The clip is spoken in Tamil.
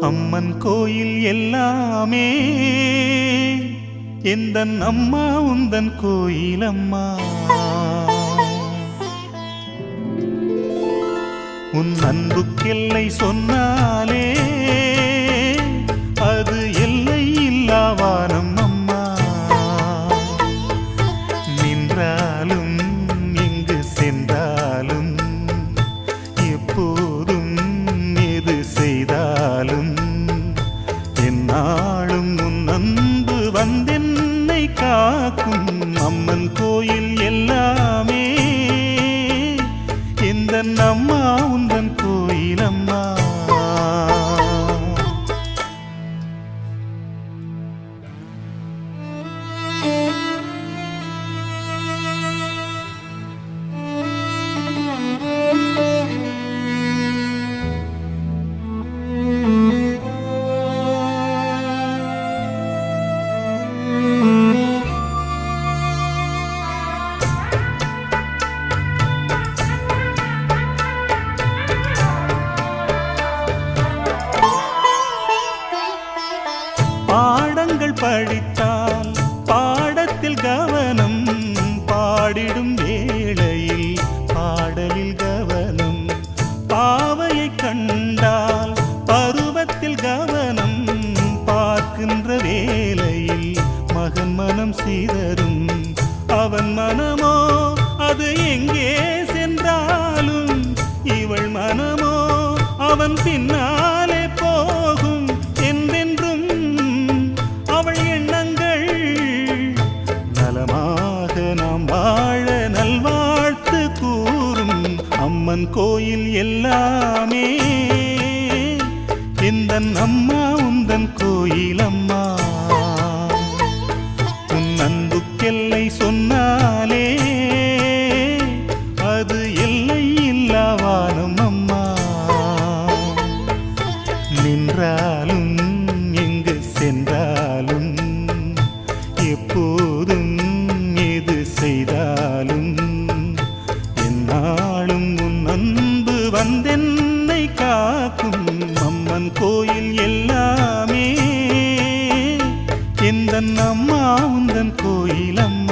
அம்மன் கோயில் எல்லாமே. எந்த அம்மா உந்தன் கோயில் அம்மா. உன் அன்புக்கெல்லை சொன்னாலே கோயில் எல்லாமே இந்த அம்மா படித்தால் பாடத்தில் கவனம் பாடிடும் வேளையில் பாடலில் கவனம். பாவையை கண்டால் பருவத்தில் கவனம் பார்க்கின்ற வேளையில் மகன் மனம் சீதரும் அவன் மனமோ அது எங்கே சென்றாலும் இவள் மனமோ அவன் பின்னால் அம்மன் கோயில் எல்லாமே. இந்த அம்மா உந்தன் கோயில் அம்மா. உன் அன்புக்கெல்லை சொன்னாலே அது எல்லை இல்லாவானும் அம்மா. நின்றாலும் எங்கு சென்றாலும் எப்போதும் எல்லாமே